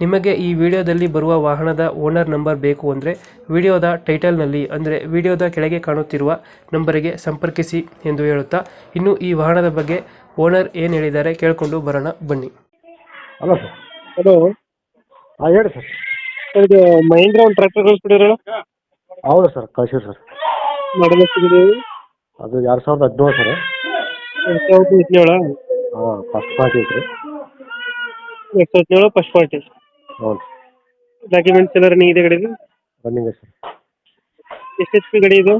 ನಿಮಗೆ ಈ ವಿಡಿಯೋದಲ್ಲಿ ಬರುವ ವಾಹನದ ಓನರ್ ನಂಬರ್ ಬೇಕು ಅಂದರೆ ವಿಡಿಯೋದ ಟೈಟಲ್ನಲ್ಲಿ ಅಂದರೆ ವಿಡಿಯೋದ ಕೆಳಗೆ ಕಾಣುತ್ತಿರುವ ನಂಬರಿಗೆ ಸಂಪರ್ಕಿಸಿ ಎಂದು ಹೇಳುತ್ತಾ ಇನ್ನು ಈ ವಾಹನದ ಬಗ್ಗೆ ಓನರ್ ಏನು ಹೇಳಿದ್ದಾರೆ ಕೇಳಿಕೊಂಡು ಬರೋಣ ಬನ್ನಿ. Hello sir. ಹಲೋ. ಹಾಂ ಹೇಳಿ ಸರ್. ಇದು ಮಹೇಂದ್ರ ಒಂದು ಟ್ರ್ಯಾಕ್ಟರ್ ಕಳಿಸ್ಬಿಟ್ಟಿರಲ್ಲ ಹೌದು ಸರ್ ಕಳ್ಸಿರಿ ಸರ್. ಮಾಡಲ್ ಎಷ್ಟಿದೆ ಅದು ಎರಡು ಸಾವಿರದ ಹದಿನೇಳು ಸರ್. ಎರಡು ಸಾವಿರದ ಹದಿನೇಳ? ಹಾಂ ಫಸ್ಟ್ ಪಾರ್ಟಿ ಐತ್ರಿ. ಎರಡು ಸಾವಿರದ ಹದಿನೇಳು ಫಸ್ಟ್ ಪಾರ್ಟಿ ಹ್ಞೂ ಡಾಕ್ಯುಮೆಂಟ್ಸ್ ಎಲ್ಲ ರನ್ನಿಂಗ್ ಇದೆ ಗಾಡಿದು ರನ್ನಿಂಗ್ ಸರ್ ಎಷ್ಟು ಎಚ್ ಪಿ ಗಾಡಿ ಇದು?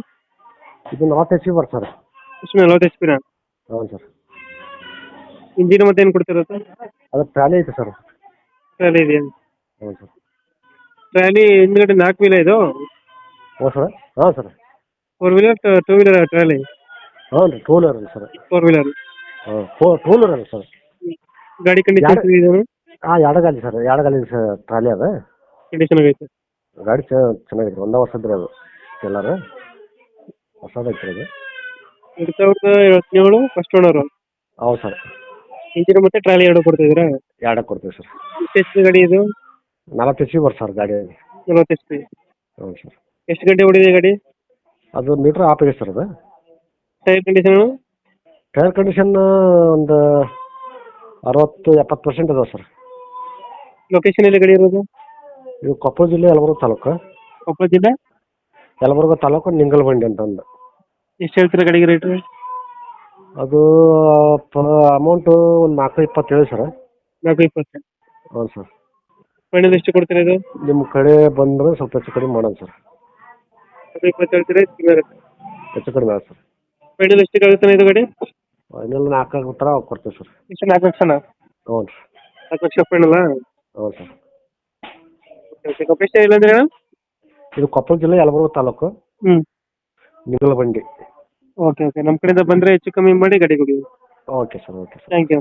ಇದು ನಾಲ್ಕು ಎಚ್ ಪಿ ಬರ್ ಸರ್ ಎಷ್ಟು ನಲ್ವತ್ತು ಎಚ್ ಪಿನ ಹೌದು ಸರ್ ಇಂಜಿನ್ ಮತ್ತೆ ಏನು ಸರ್ ಅದು ಟ್ರಾಲಿ ಐತೆ ಸರ್ ಟ್ರಾಲಿ ಇದೆಯಾ? ಹೌದು ಸರ್ ಟ್ರಾಲಿ ಹಿಂದ್ಗಡೆ ನಾಲ್ಕು ವೀಲ ಇದು? ಓ ಸರ್ ಹಾಂ sir four wheeler two wheeler trolley? ಹ್ಞೂ ರೀ two wheeler sir four wheeler ಹಾಂ ಫೋ ಟೂ ವೀಲರ್ ಸರ್ ಗಾಡಿ ಕಂಡೀಷನ್ ಇದೆ ಹಾಂ ಎರಡು ಗಾಲಿ ಸರ್ ಎರಡು ಗಾಲಿ ಸರ್ ಟ್ರಾಲಿ ಅದ. ಕಂಡೀಷನ್ ಆಗೈತೆ ಗಾಡಿ ಚೆನ್ನಾಗಿದೆ ಒಂದ ವರ್ಷದ ಅದು ಎಲ್ಲಾರು. ಹೊಸದೈತೆ ಅದು ಎರಡು ಸಾವಿರದ ಹದಿನೇಳು ಫಸ್ಟ್ ಓನರು ಹೌದು ಸರ್. ಇಂಜಿನ್ ಮತ್ತೆ ಟ್ರಾಲಿ ಎರಡು ಕೊಡ್ತಿದ್ದೀರಾ ಎರಡಕ್ಕೆ ಕೊಡ್ತೀವಿ ಸರ್. ಎಷ್ಟು ಎಚ್ ಪಿ ಗಾಡಿ ಇದು? ನಲವತ್ತು ಎಚ್ ಪಿ ಬರ್ ಸರ್ ಗಾಡಿ ನಲವತ್ತು ಎಚ್ ಪಿ ಹ್ಞೂ ಸರ್. ಎಷ್ಟು ಗಂಟೆ ಹೊಡಿದೆ ಗಾಡಿ? ಅದು ಮೀಟ್ರ್ ಆಫ್ ಇದೆ ಸರ್ ಅದು. ಟೈರ್ ಕಂಡೀಷನ್ ಟೈರ್ ಕಂಡೀಷನ್ ಒಂದು ಅರವತ್ತು ಎಪ್ಪತ್ತು ಪರ್ಸೆಂಟ್ ಅದಾವೆ ಸರ್. ಲೊಕೇಶನ್ ಎಲ್ಲಿ ಗಾಡಿ ಇರೋದು? ಇದು ಕೊಪ್ಪಳ ಜಿಲ್ಲೆ ಯಲಬುರ್ಗ ತಾಲೂಕು. ಕೊಪ್ಪಳ ಜಿಲ್ಲೆ? ಯಲಬುರ್ಗ ತಾಲೂಕು ನಿಂಗಲಬಂಡಿ ಅಂತ ಒಂದು ಎಷ್ಟು ಹೇಳ್ತೀರಾ ಗಾಡಿಗೆ ರೇಟ್ ಅದು ಅಮೌಂಟು ಒಂದು ನಾಲ್ಕು ಇಪ್ಪತ್ತು ಹೇಳಿ ಸರ್ ನಾಲ್ಕು ಇಪ್ಪತ್ತು. ಹ್ಞೂ ಸರ್ ಫೈನಲ್ ಎಷ್ಟು ಕೊಡ್ತೀರಾ ಇದು? ನಿಮ್ಮ ಕಡೆ ಬಂದ್ರೆ ಸ್ವಲ್ಪ ಹೆಚ್ಚು ಕಡಿಮೆ ಮಾಡೋಣ ಸರ್ ನಾಲ್ಕು ಇಪ್ಪತ್ತು ಹೇಳ್ತೀರಾ ಹೆಚ್ಚು ಕಡಿಮೆ ಆಗುತ್ತೆ? ಸರ್ ಫೈನಲ್ ಎಷ್ಟು ಆಗುತ್ತೆ ಇದು ಗಾಡಿ? ಇನ್ನೆಲ್ಲ ನಾಲ್ಕು ಥರ ಕೊಡ್ತೀವಿ ಸರ್ ಎಷ್ಟು ನಾಲ್ಕು ಲಕ್ಷನಾ? ಹ್ಞೂ ರೀ ನಾಲ್ಕು ಲಕ್ಷ ಫೈನಲ್ಲ ಸರ್ ಓಕೆ ಲೊಕೇಶನ್ ಇಲ್ಲ ಅಂದ್ರೆ ಇದು ಕೊಪ್ಪಳ ಜಿಲ್ಲೆ ಯಲಬುರ್ಗ ತಾಲೂಕು. ಹ್ಞೂ ನಿಂಗಲಬಂಡಿ ಓಕೆ ಓಕೆ ನಮ್ಮ ಕಡೆಯಿಂದ ಬಂದ್ರೆ ಹೆಚ್ಚು ಕಮ್ಮಿ ಮಾಡಿ ಗಾಡಿ ಕೊಡಿ. Okay sir okay sir thank you